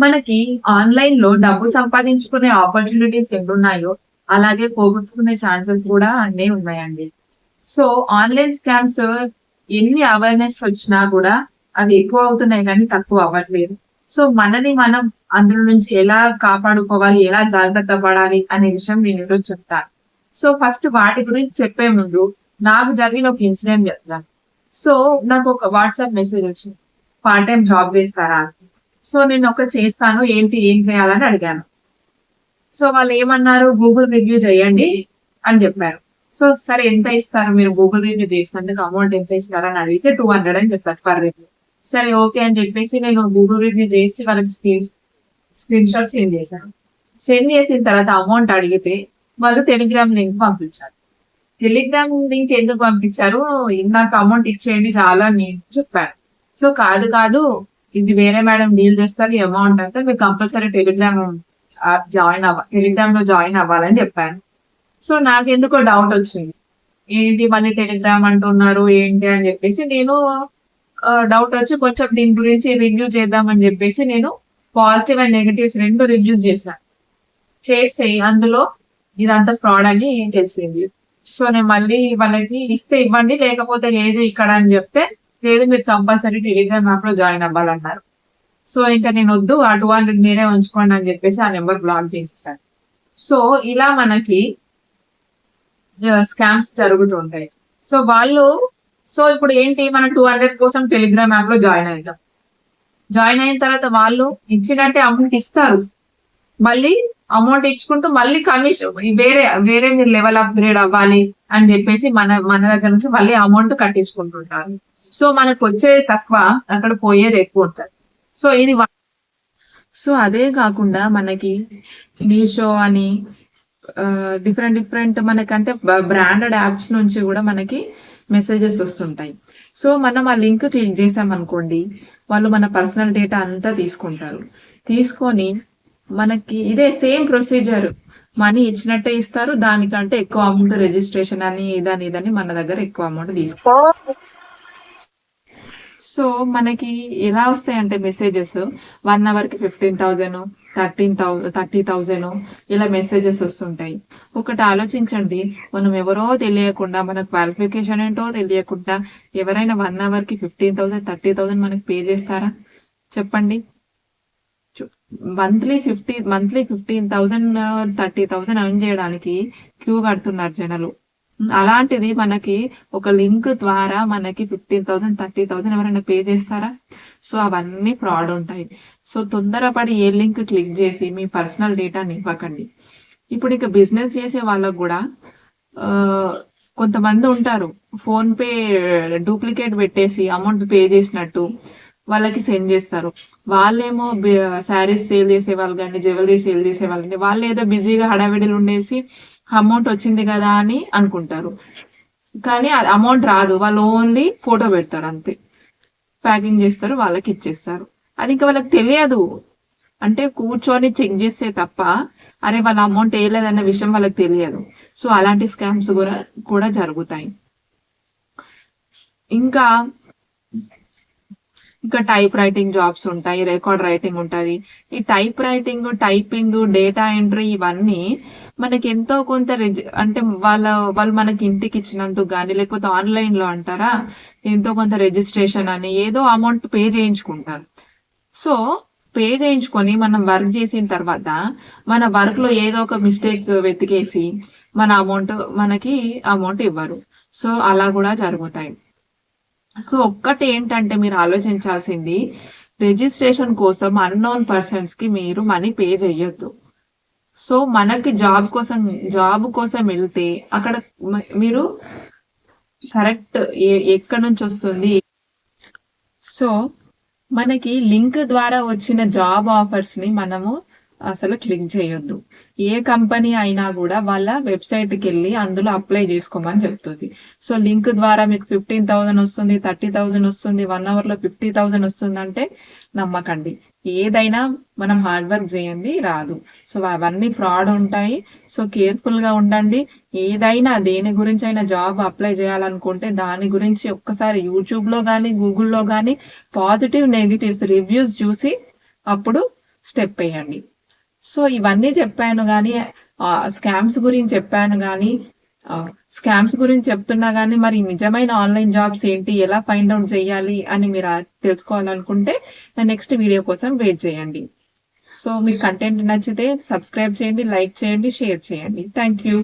మనకి ఆన్లైన్లో డబ్బు సంపాదించుకునే ఆపర్చునిటీస్ ఎన్నున్నాయో అలాగే పోగొట్టుకునే ఛాన్సెస్ కూడా అన్నీ ఉన్నాయండి. సో ఆన్లైన్ స్కామ్స్ ఎన్ని అవేర్నెస్ వచ్చినా కూడా అవి ఎక్కువ అవుతున్నాయి కానీ తక్కువ అవ్వట్లేదు. సో మనని మనం అందులో నుంచి ఎలా కాపాడుకోవాలి ఎలా జాగ్రత్త పడాలి అనే విషయం నేను ఈరోజు చెప్తాను. సో ఫస్ట్ వాటి గురించి చెప్పే ముందు నాకు జరిగిన ఒక ఇన్సిడెంట్ చెప్తాను. సో నాకు ఒక వాట్సాప్ మెసేజ్ వచ్చింది. పార్ట్ టైం జాబ్ చేస్తారా? అని సో నేను ఒక చేస్తాను ఏంటి ఏం చేయాలని అడిగాను. సో వాళ్ళు ఏమన్నారు? గూగుల్ రివ్యూ చేయండి అని చెప్పారు. సో సరే ఎంత ఇస్తారు? మీరు గూగుల్ రివ్యూ చేసినందుకు అమౌంట్ ఎంత ఇస్తారు అని అడిగితే టూ హండ్రెడ్ అని చెప్పారు పర్ రివ్యూ సరే ఓకే అని చెప్పేసి నేను గూగుల్ రివ్యూ చేసి వాళ్ళకి స్క్రీన్ స్క్రీన్ షాట్ సెండ్ చేశాను. సెండ్ చేసిన తర్వాత అమౌంట్ అడిగితే వాళ్ళు టెలిగ్రామ్ లింక్ పంపించారు. టెలిగ్రామ్ లింక్ ఎందుకు పంపించారు? నాకు అమౌంట్ ఇచ్చేయండి చాలా నేను చెప్పాను సో కాదు కాదు ఇది వేరే మేడం డీల్ చేస్తారు అమౌంట్ అంతా మీరు కంపల్సరీ టెలిగ్రామ్ యాప్ జాయిన్ అవ్వ టెలిగ్రామ్లో జాయిన్ అవ్వాలని చెప్పాను. సో నాకు ఎందుకో డౌట్ వచ్చింది. ఏంటి మళ్ళీ టెలిగ్రామ్ అంటున్నారు ఏంటి అని చెప్పేసి నేను డౌట్ వచ్చి కొంచెం దీని గురించి రివ్యూ చేద్దామని చెప్పేసి నేను పాజిటివ్ అండ్ నెగిటివ్స్ రెండు రివ్యూస్ చేశాను చేసి అందులో ఇదంతా ఫ్రాడ్ అని తెలిసింది. సో నేను మళ్ళీ వాళ్ళకి ఇస్తే ఇవ్వండి లేకపోతే లేదు ఇక్కడ అని చెప్తే లేదు మీరు కంపల్సరీ టెలిగ్రామ్ యాప్లో జాయిన్ అవ్వాలన్నారు. సో ఇంకా నేను వద్దు ఆ టూ హండ్రెడ్ మీరే ఉంచుకోండి అని చెప్పేసి ఆ నెంబర్ బ్లాక్ చేసేసాను. సో ఇలా మనకి స్కామ్స్ జరుగుతుంటాయి. సో వాళ్ళు సో ఇప్పుడు ఏంటి మనం టూ హండ్రెడ్ కోసం టెలిగ్రామ్ యాప్లో జాయిన్ అవుతాం జాయిన్ అయిన తర్వాత వాళ్ళు ఇచ్చినట్టే అమౌంట్ ఇస్తారు. మళ్ళీ అమౌంట్ ఇచ్చుకుంటూ మళ్ళీ కమిషన్ వేరే వేరే మీరు లెవెల్ అప్గ్రేడ్ అవ్వాలి అని చెప్పేసి మన మన దగ్గర నుంచి మళ్ళీ అమౌంట్ కట్టించుకుంటుంటారు. సో మనకు వచ్చేది తక్కువ అక్కడ పోయేది ఎక్కువ ఉంటుంది. సో ఇది సో అదే కాకుండా మనకి మీషో అని డిఫరెంట్ డిఫరెంట్ మనకంటే బ్రాండెడ్ యాప్స్ నుంచి కూడా మనకి మెసేజెస్ వస్తుంటాయి. సో మనం ఆ లింక్ క్లిక్ చేసామనుకోండి వాళ్ళు మన పర్సనల్ డేటా అంతా తీసుకుంటారు. తీసుకొని మనకి ఇదే సేమ్ ప్రొసీజర్ మనీ ఇచ్చినట్టే ఇస్తారు దానికంటే ఎక్కువ అమౌంట్ రిజిస్ట్రేషన్ అని ఇదని ఇదని మన దగ్గర ఎక్కువ అమౌంట్ తీసుకుంటారు. సో మనకి ఎలా వస్తాయంటే messages one అవర్కి fifteen thousand thirteen thou thirty thousand ఇలా మెసేజెస్ వస్తుంటాయి. ఒకటి ఆలోచించండి. మనం ఎవరో తెలియకుండా మన క్వాలిఫికేషన్ ఏంటో తెలియకుండా ఎవరైనా వన్ అవర్కి ఫిఫ్టీన్ థౌసండ్ థర్టీ థౌసండ్ మనకి పే చేస్తారా? చెప్పండి. Monthly fifty monthly fifteen thousand thirty thousand earn చేయడానికి క్యూ కడుతున్నారు జనాలు. అలాంటిది మనకి ఒక లింక్ ద్వారా మనకి ఫిఫ్టీన్ థౌసండ్ థర్టీ థౌసండ్ ఎవరైనా పే చేస్తారా? సో అవన్నీ ఫ్రాడ్ ఉంటాయి. సో తొందరపడి ఏ లింక్ క్లిక్ చేసి మీ పర్సనల్ డేటాని ఇవ్వకండి. ఇప్పుడు ఇక బిజినెస్ చేసే వాళ్ళకు కూడా కొంతమంది ఉంటారు. ఫోన్ పే డూప్లికేట్ పెట్టేసి అమౌంట్ పే చేసినట్టు వాళ్ళకి సెండ్ చేస్తారు. వాళ్ళేమో శారీస్ సేల్ చేసే వాళ్ళు కానీ జ్యువెలరీ సేల్ చేసే వాళ్ళు కానీ వాళ్ళు ఏదో బిజీగా హడావిడిలు ఉండేసి అమౌంట్ వచ్చింది కదా అని అనుకుంటారు. కానీ అమౌంట్ రాదు. వాళ్ళు ఓన్లీ ఫోటో పెడతారు అంతే. ప్యాకింగ్ చేస్తారు వాళ్ళకి ఇచ్చేస్తారు. అది ఇంకా వాళ్ళకి తెలియదు. అంటే కూర్చొని చెక్ చేస్తే తప్ప అరే వాళ్ళ అమౌంట్ వేయలేదన్న విషయం వాళ్ళకి తెలియదు. సో అలాంటి స్కామ్స్ కూడా కూడా జరుగుతాయి. ఇంకా ఇంకా టైప్ రైటింగ్ జాబ్స్ ఉంటాయి రికార్డ్ రైటింగ్ ఉంటుంది. ఈ type writing typing data entry ఇవన్నీ మనకి ఎంతో కొంత అంటే వాళ్ళ వాళ్ళు మనకి ఇంటికి ఇచ్చినందుకు కానీ లేకపోతే ఆన్లైన్లో అంటారా ఎంతో కొంత రిజిస్ట్రేషన్ అని ఏదో అమౌంట్ పే చేయించుకుంటారు. సో పే చేయించుకొని మనం వర్క్ చేసిన తర్వాత మన వర్క్లో ఏదో ఒక మిస్టేక్ వెతికేసి మన అమౌంట్ మనకి అమౌంట్ ఇవ్వరు. సో అలా కూడా జరుగుతాయి. సో ఒక్కటి ఏంటంటే మీరు ఆలోచించాల్సింది రిజిస్ట్రేషన్ కోసం అన్నోన్ పర్సన్స్కి మీరు మనీ పే చేయొద్దు సో మనకి జాబ్ కోసం జాబ్ కోసం వెళ్తే అక్కడ మీరు కరెక్ట్ ఎక్కడి నుంచి వస్తుంది? సో మనకి లింక్ ద్వారా వచ్చిన జాబ్ ఆఫర్స్ని మనము అసలు క్లిక్ చేయొద్దు. ఏ కంపెనీ అయినా కూడా వాళ్ళ వెబ్సైట్కి వెళ్ళి అందులో అప్లై చేసుకోమని చెప్తుంది. సో లింక్ ద్వారా మీకు ఫిఫ్టీన్ థౌసండ్ వస్తుంది థర్టీ థౌసండ్ వస్తుంది వన్ అవర్లో ఫిఫ్టీ థౌసండ్ వస్తుంది అంటే నమ్మకండి. ఏదైనా మనం హార్డ్ వర్క్ చేయండి రాదు. సో అవన్నీ ఫ్రాడ్ ఉంటాయి. సో కేర్ఫుల్గా ఉండండి. ఏదైనా దేని గురించి అయినా జాబ్ అప్లై చేయాలనుకుంటే దాని గురించి ఒక్కసారి యూట్యూబ్లో కానీ గూగుల్లో కానీ పాజిటివ్ నెగిటివ్స్ రివ్యూస్ చూసి అప్పుడు స్టెప్ వేయండి. సో ఇవన్నీ చెప్పాను కానీ స్కామ్స్ గురించి చెప్పాను కానీ స్కామ్స్ గురించి చెప్తున్నా కానీ మరి నిజమైన ఆన్లైన్ జాబ్స్ ఏంటి? ఎలా ఫైండ్ అవుట్ చేయాలి అని మీరు తెలుసుకోవాలనుకుంటే నెక్స్ట్ వీడియో కోసం వెయిట్ చేయండి. సో మీకు కంటెంట్ నచ్చితే సబ్స్క్రైబ్ చేయండి లైక్ చేయండి షేర్ చేయండి. Thank you.